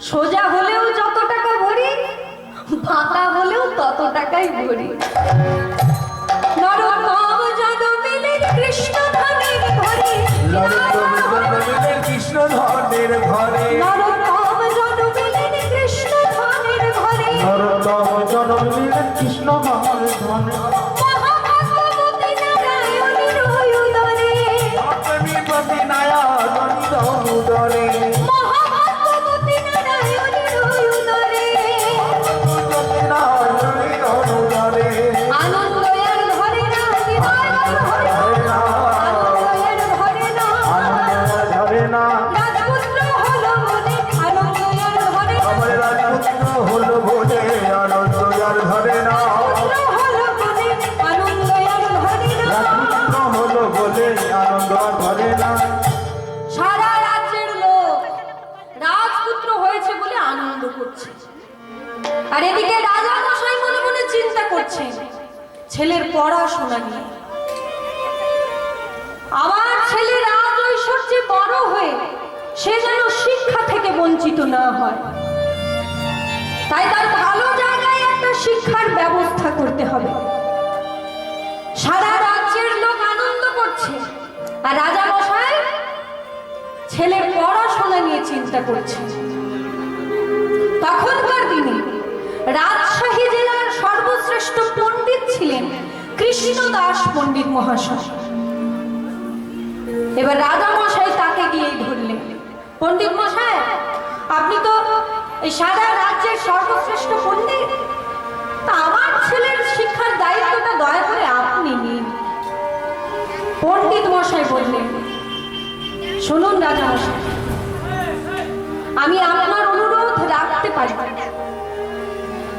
সোজা হলেও যত টাকা ভরি বাঁকা হলেও তত টাকাই ভরি। নরকম জনমিলের কৃষ্ণ ধানের ঘরে কৃষ্ণ ধনের ঘরে নরকম কৃষ্ণ ধানের ঘরে কৃষ্ণ আর হয় তাই তার ভালো শিক্ষার ব্যবস্থা করতে হবে। সারা রাজ্যের লোক আনন্দ করছে। আর রাজা মশাই, ছেলের পড়াশোনা নিয়ে চিন্তা করছে। তখনকার দিনে রাজশাহী জেলার সর্বশ্রেষ্ঠ পণ্ডিত ছিলেন কৃষ্ণদাস পণ্ডিত মহাশয়। এবার রাজা মশাই তাকে গিয়ে ধরলেন। পণ্ডিত মশাই, আপনি তো এই সারা রাজ্যের সর্বশ্রেষ্ঠ পণ্ডিত। তা আমার ছেলের শিক্ষার দায়িত্বটা পণ্ডিত মশাই বললেন, শুনুন রাজা আমি আপনার অনুরোধ রাখতে পারি।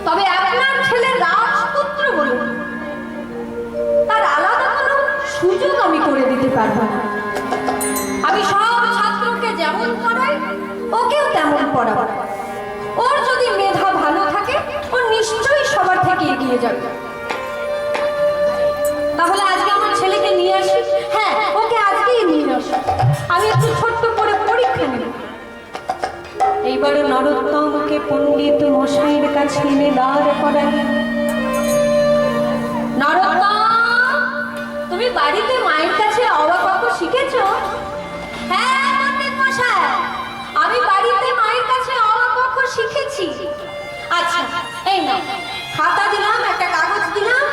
তবে আপনার ছেলে রাজপুত্র বলুন, তার আলাদা কোনো সুযোগ আমি করে দিতে পারব না। আমি সব ছাত্রকে যেমন পড়াই, ওকেও তেমন পড়াবো। ওর যদি মেধা ভালো থাকে, ও নিশ্চয়ই সবার থেকে এগিয়ে যাবে। তাহলে আজকে আমি একটু ছোট্ট করে পরীক্ষা নেব। এইবারে নরোত্তমকে পণ্ডিত মশাইয়ের কাছে এনে দাঁড় করাই। নরোত্তম, তুমি বাড়িতে মায়ের কাছে অবাক শিখেছো? হ্যাঁ পণ্ডিত আমি বাড়িতে মায়ের কাছে অবাক শিখেছি। আচ্ছা এই নাও, খাতা দিলাম, একটা কাগজ দিলাম,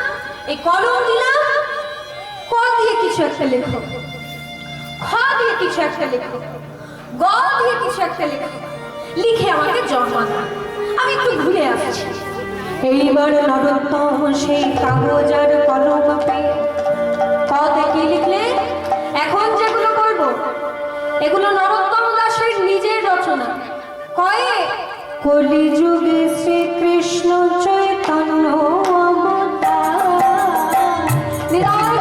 এই কলম দিলাম ক দিয়ে কিছু একটা লেখো? খ দিয়ে কিছু একটা লেখো। গ দিয়ে কিছু একটা লেখো। লিখে আমাকে জমা দাও আমি একটু ঘুরে আসছি। এইবার নরোত্তম সেই কাগজ আর কলম পেয়ে কতে কি লিখলে? এখন যেগুলো করব এগুলো নরোত্তম দাসের নিজের রচনা। কয়ে? কলিযুগে শ্রীকৃষ্ণ চৈতন্য অবতার। নিতাই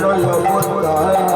গৌর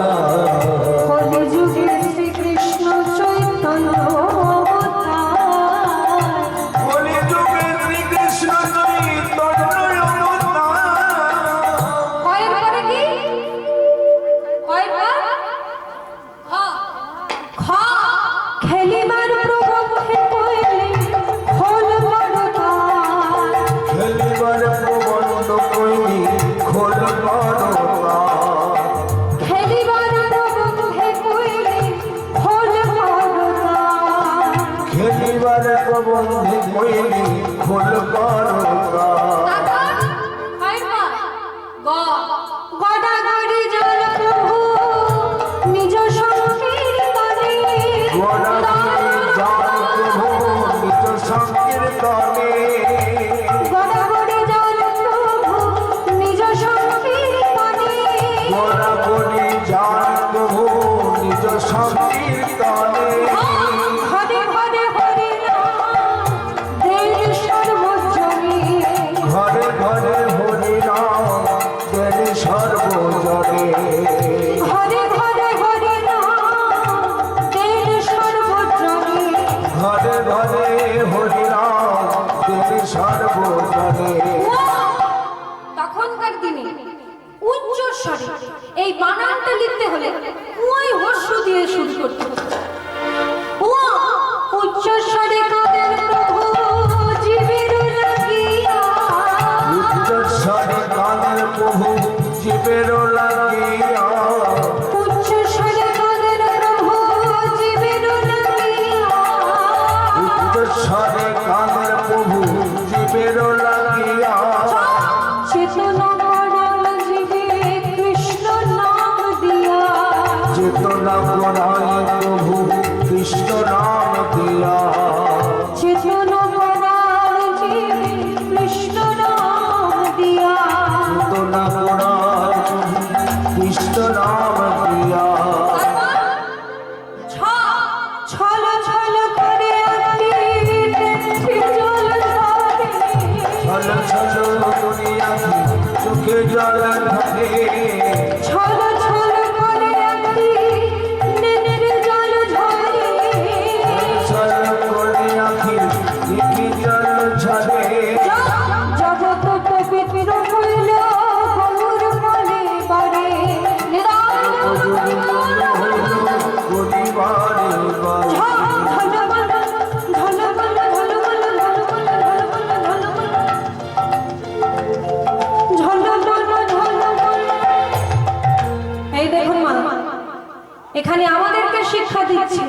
এখানে আমাদেরকে শিক্ষা দিচ্ছে।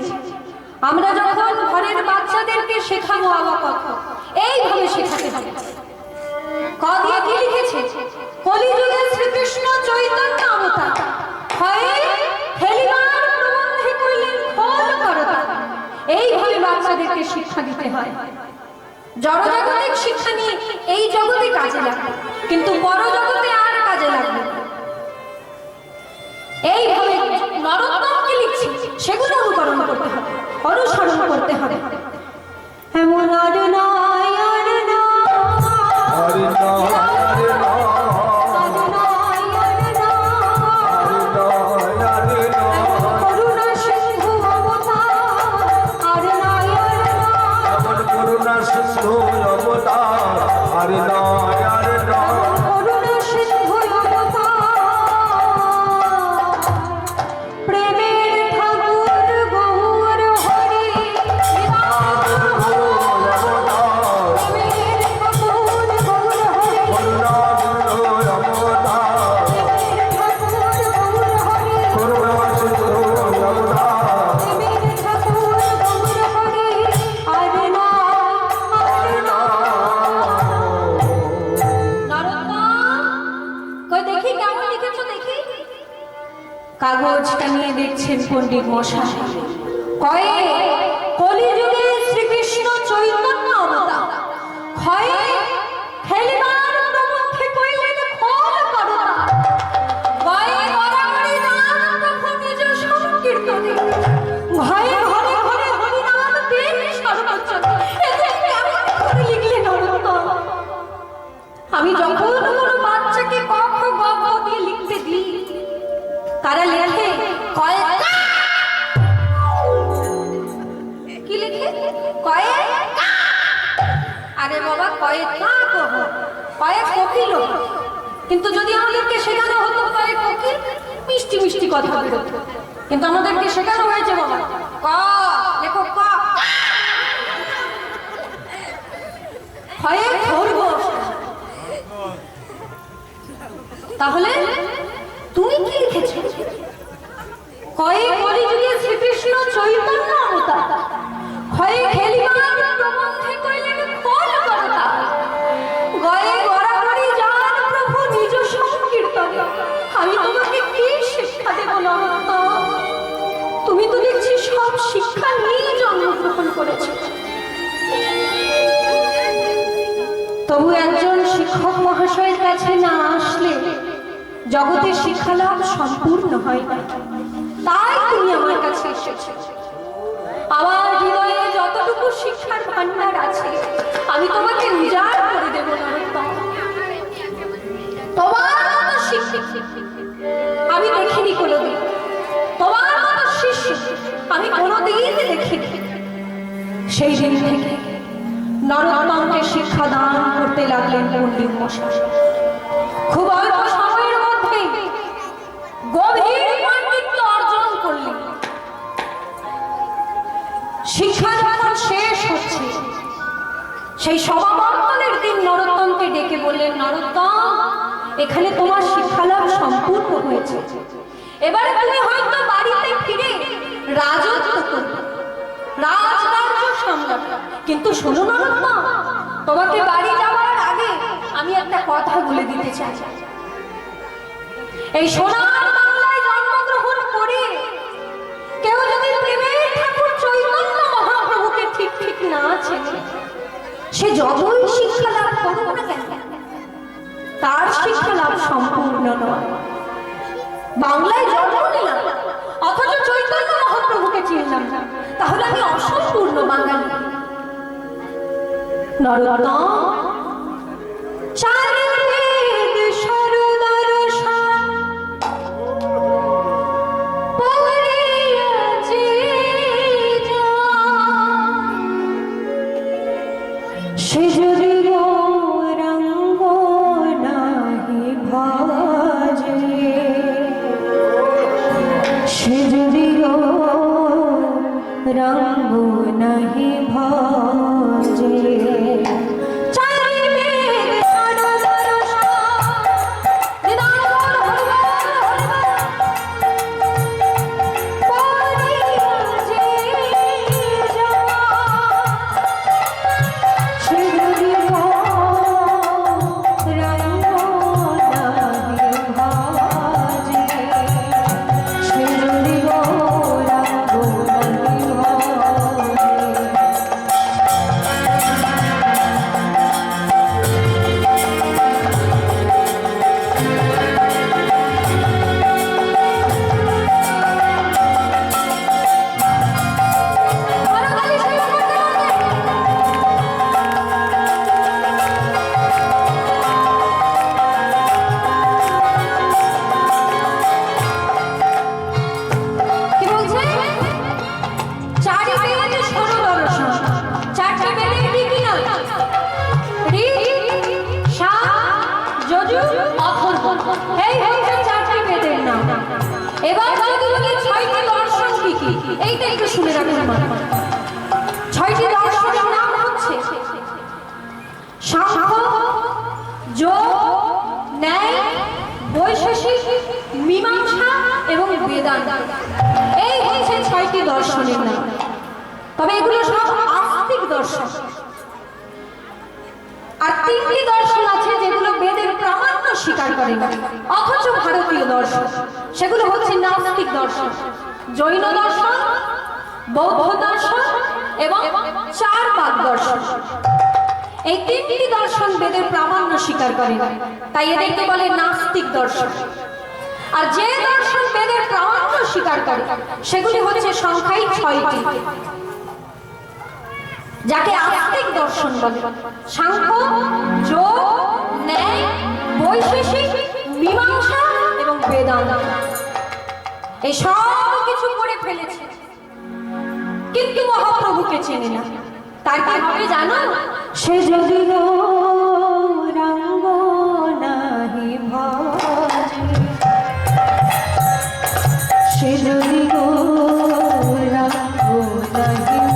আমরা যখন ঘরের বাচ্চাদেরকে শেখাবো আবাপক এইভাবে শেখাতে হবে। ক লিখেছে? শ্রীকৃষ্ণ চৈতন্য অবতার। শিক্ষা নিয়ে এই জগতে কাজে লাগবে, কিন্তু আর কাজে লাগবে নরোত্তম সেগুলো অনুকরণ করতে হবে অনুসরণ করতে হবে। এমন আর নয় আর নয় মশাই কয়ে, কলিযুগে চৈতন্য ভয়ে ঘরে আমি যখন কোনো বাচ্চাকে ক খ গ দিয়ে লিখতে দিই, তারা আরে বাবা কয়ে কহ কয়ে কোকিল কিন্তু যদি আমাদেরকে শেখানো হতো কয়ে কোকিল, মিষ্টি মিষ্টি কথা বেরোতো কিন্তু আমাদেরকে শেখানো হয়েছে বাবা, ক, লেখো ক। ভয়ে খরগোশ তাহলে তুমি কি লিখেছো? কয়ে কলিযুগে শ্রীকৃষ্ণ চৈতন্য অবতার ক্ষয়ে খেলিবার প্রবন্ধে শিক্ষা নিয়ে জন্মগ্রহণ করেছ। তবু একজন শিক্ষক মহাশয়ের কাছে না আসলে জগতের শিক্ষালাভ সম্পূর্ণ হয় না। তাই তুমি আমার কাছে এসেছ। আমার হৃদয়ে যতটুকু শিক্ষার ভান্ডার আছে, আমি তোমাকে উজাড় করে দেব আমি দেখিনি কোনোদিন। কোনোদিন সেই দিন থেকে শিক্ষা দান করতে লাগলেন পণ্ডিত মশাই। খুব অল্প সময়ের মধ্যে গভীর পাণ্ডিত্য অর্জন করলেন। শিক্ষা যখন শেষ হচ্ছে, সেই সমাবর্তনের দিন নরোত্তমকে ডেকে বললেন, নরোত্তম, এখানে তোমার শিক্ষালাভ সম্পূর্ণ হয়েছে। এবারে তুমি হয়তো বাড়িতে ফিরে সামলাবে কিন্তু শোনো নরোত্তম তোমাকে বাড়ি যাওয়ার আগে আমি একটা কথা বলে দিতে চাই। এই সোনার বাংলায় জন্মগ্রহণ করে কেউ যদি প্রেমের ঠাকুর চৈতন্য মহাপ্রভুকে ঠিক ঠিক না চেনে, সে যতই শিক্ষা লাভ করুক না কেন, তার শিক্ষা লাভ সম্পূর্ণ নয়। বাংলায় জন্ম নিলাম অথচ চৈতন্য মহাপ্রভুকে চিনলাম। না তাহলে আমি অসম্পূর্ণ বাঙালি। নরতম চার সেগুলো হচ্ছে নাস্তিক দর্শন, জৈন দর্শন, বৌদ্ধ দর্শন এবং চার পাক দর্শন। এই তিনটি দর্শন বেদের প্রামাণ্য স্বীকার করে, তাই এদেরকে বলে নাস্তিক দর্শন। আর যে দর্শন বেদের প্রামাণ্য স্বীকার করে, সেগুলি হচ্ছে সংখ্যাই ছয়টি। যাকে আস্তিক দর্শন বলে, সাংখ্য, যোগ, ন্যায়, বৈশেষিক, মীমাংসা এবং বেদান্ত। এই সব কিছু করে ফেলেছে। কিন্তু মহাপ্রভুকে চেনে না। তার কি হবে জানো? সে যদি সে যদি রঙ্গ নাহি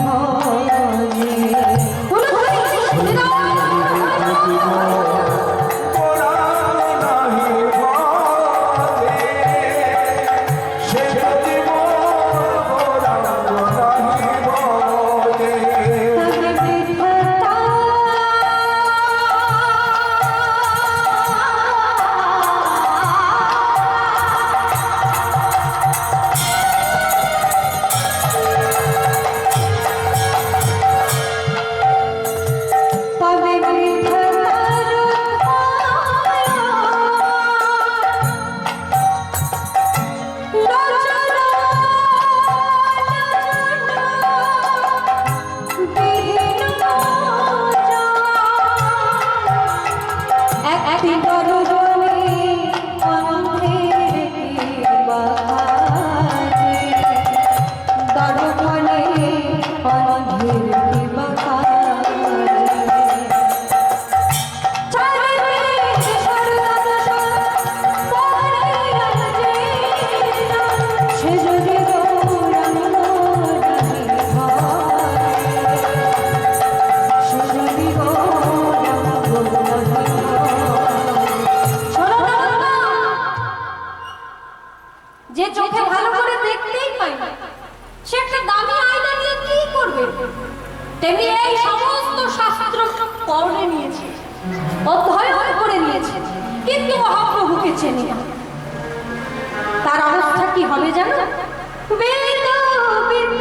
অধ্যয়ন করে নিয়েছে। কিন্তু মহাপ্রভুকে চেনে না। তার অবস্থা কি হবে জানো? বেদ বিদ্যা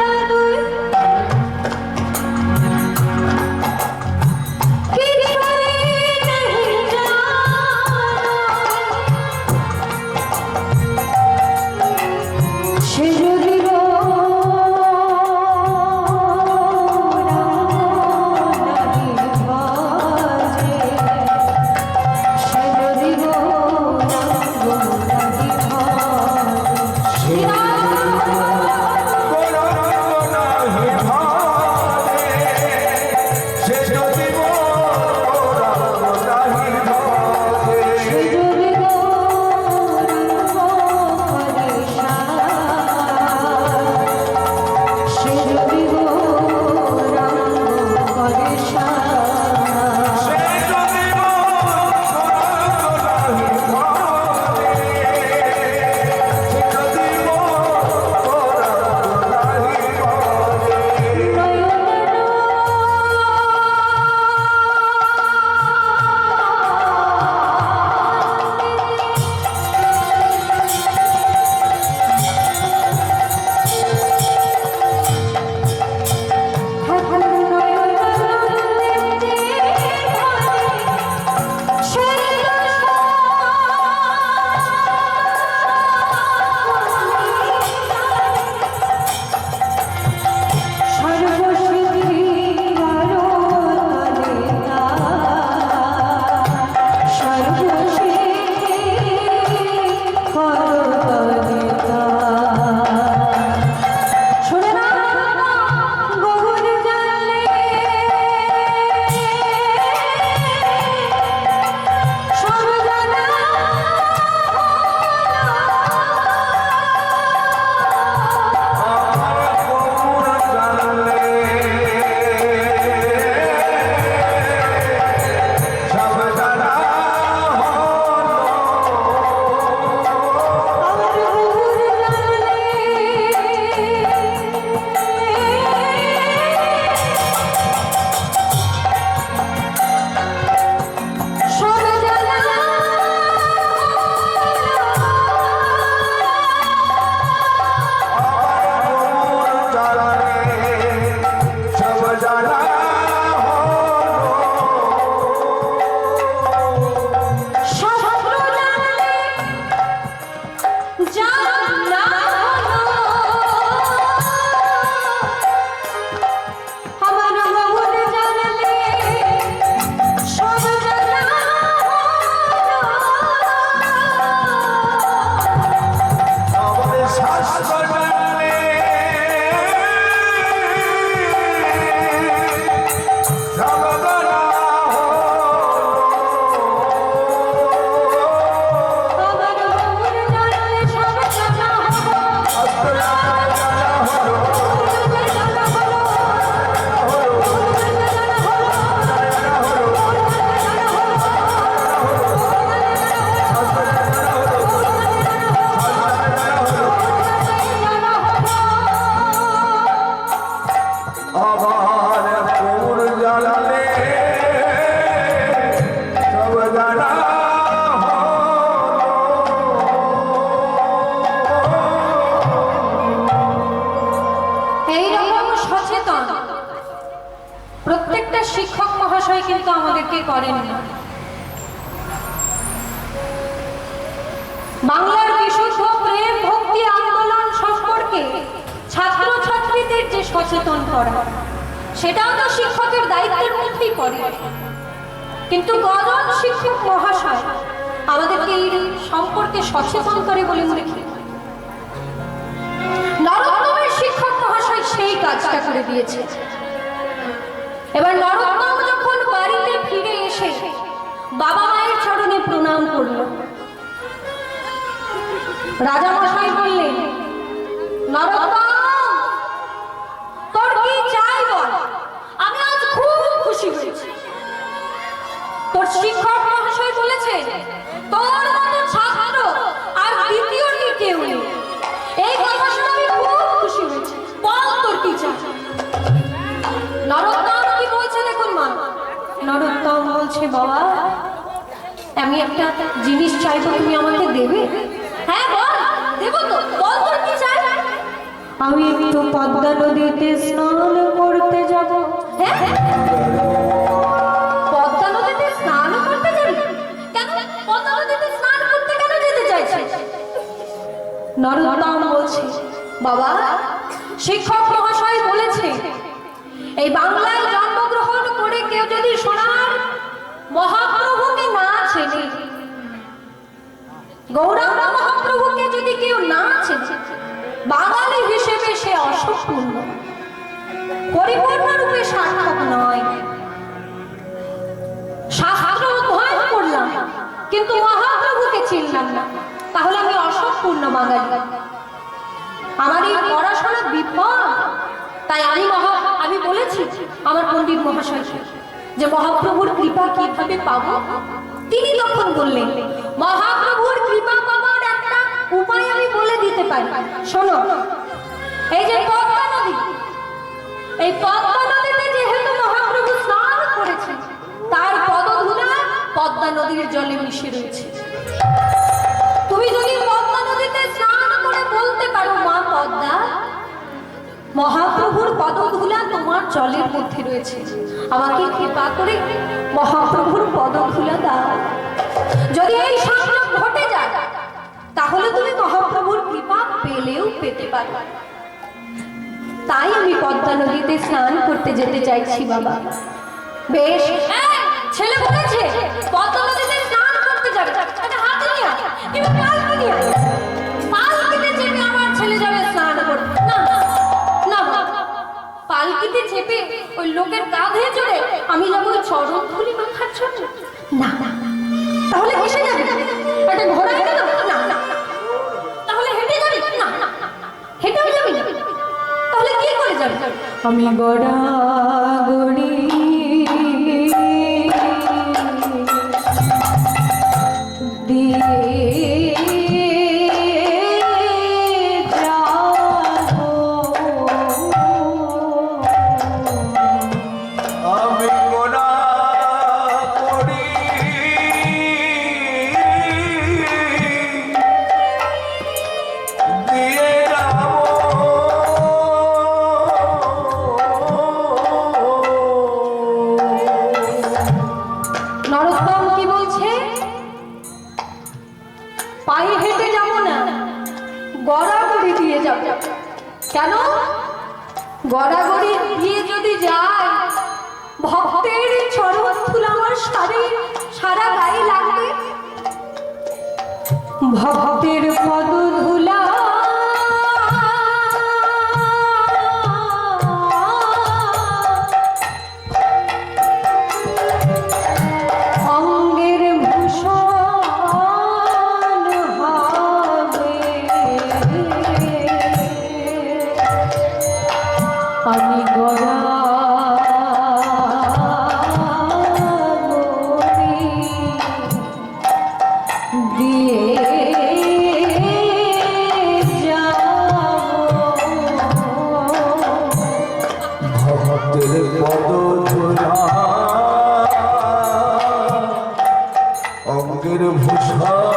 বাংলার বিশুদ্ধ প্রেম ভক্তি আন্দোলন সম্পর্কে ছাত্র ছাত্রীদের যে সচেতন করা, সেটাও তো শিক্ষকের দায়িত্বের মধ্যেই পড়ে। কিন্তু গজন শিক্ষক মহাশয় আমাদেরকে এই সম্পর্কে সচেতন করে বলে মনে করি নরোত্তমের শিক্ষক মহাশয় সেই কাজটা করে দিয়েছে। এবার নরোত্তম যখন বাড়িতে ফিরে এসে বাবা মায়ের চরণে প্রণাম করল রাজা মশাই বললেন, নরোত্তম, তোর কি চাই বল? আমি আজ খুব খুশি হয়েছি। তোর শিক্ষক মহাশয় বলেছে তোর মতো ছাত্র আর দ্বিতীয়টি কেউ নেই? এই কথা শুনে আমি খুব খুশি হয়েছি। বল তোর কি চাই? নরোত্তম কি বলছে দেখুন মা। নরোত্তম বলছে, বাবা, আমি একটা জিনিস চাইব, তুমি আমাকে দেবে হ্যাঁ বল দেবো তো বল তোর কি চাই আমি একটু পদ্মা নদীতে স্নান করতে যাব। হ্যাঁ? পদ্মা নদীতে স্নান করতে যাবি? কেন? পদ্মা নদীতে স্নান করতে কেন যেতে চাইছিস নরোত্তম বলছে বাবা শিক্ষক মহাশয় বলেছে এই বাংলায় জন্মগ্রহণ করে কেউ যদি সোনার মহাপ্রভুকে না চেনে গৌরাঙ্গ মহাপ্রভুকে যদি কেউ না চেনে, বাঙালি হিসেবে সে অসম্পূর্ণ। পরিপূর্ণ রূপে সার্থক নয়। কিন্তু মহাপ্রভুকে চিনলাম না। তাহলে আমি অসম্পূর্ণ বাঙালি। আমার এই পড়াশোনা বিফল। তাই আমি মহা, আমি বলেছি আমার পণ্ডিত মহাশয়কে যে মহাপ্রভুর কৃপা কীভাবে পাবো? তিনি তখন বললেন, মহাপ্রভুর কৃপা পাওয়ার একটা উপায় আমি বলে দিতে পারি। শোনো, এই যে পদ্মা নদী, এই পদ্মা নদীতে যেহেতু মহাপ্রভু স্নান করেছেন, তার পদধূলা পদ্মা নদীর জলে মিশে রয়েছে। তুমি যদি পদ্মা নদীতে স্নান করে বলতে পারো, মা পদ্মা মহাপ্রভুর পদধূলা তোমার জলের মধ্যে রয়েছে। আমাকে কৃপা করে মহাপ্রভুর পদধূলা দাও। যদি এই সংযোগ ঘটে যায়, তাহলে তুমি মহাপ্রভুর কৃপা পেলেও পেতে পারো। তাই আমি পদ্মা নদীতে স্নান করতে যেতে চাইছি, বাবা। বেশ ছেলে বলেছে, পদ্মা নদীতে স্নান করতে যাবে। হাতে নিয়ে কিংবা নিয়ে ভারতনাম কি বলছে? পায়ে হেঁটে যাব না, গড়াগড়ি দিয়ে যাব। কেন? গড়াগড়ি দিয়ে যদি যায়, ভক্তের চরণ ফুল আমার সারি, সারা গায়ে লাগবে। ভক্তের পদ ভক্তের পদ ধুলা অঙ্গের ভূষণ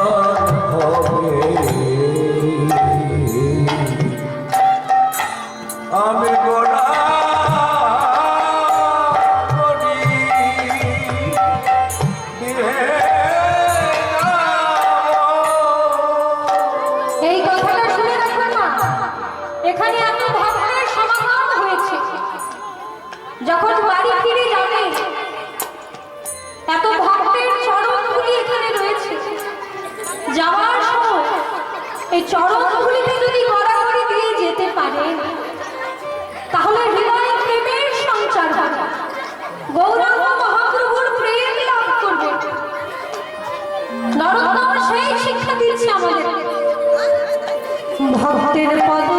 ভক্তের পদ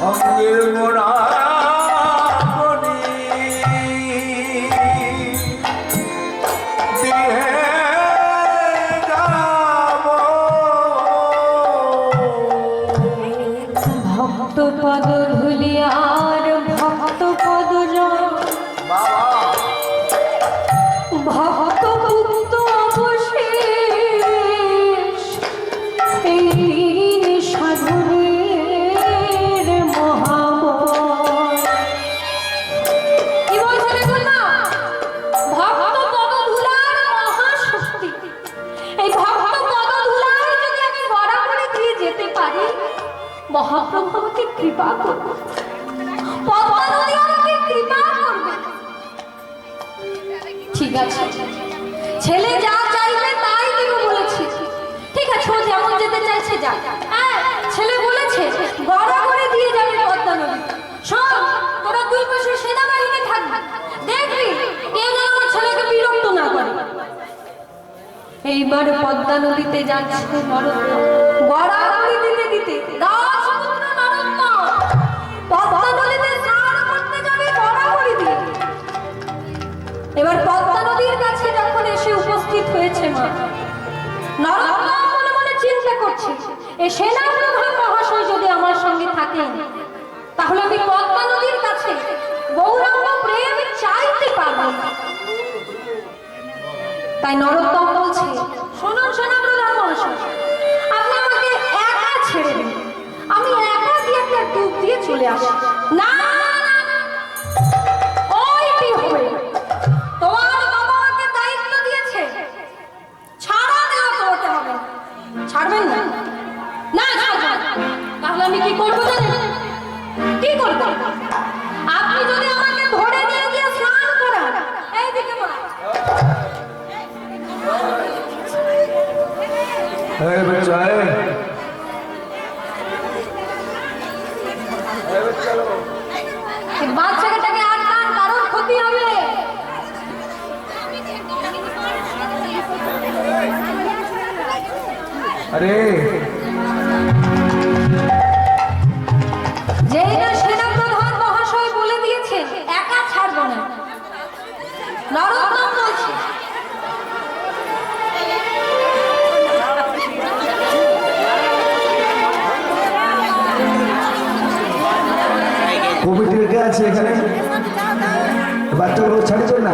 অঙ্গের গোড়া করি এইবার পদ্মা নদীতে যাচ্ছে এবার পদ্মা নদীর কাছে যখন এসে উপস্থিত হয়েছে মা করছে। এই সেনা প্রধান মহাশয় যদি আমার সঙ্গে থাকেন, তাহলে আমি পদ্মা নদীর কাছে গৌরাঙ্গ প্রেম চাইতে পারব তাই নরোত্তম বলছে, শুনুন সেনা প্রধান মহাশয়, আপনি আমাকে একা ছেড়ে দিন। আমি একা দিয়ে একটা ডুব দিয়ে চলে আসি। না। কমিটির কে আছে এখানে। বাচ্চাগুলো ছাড়ছেন না?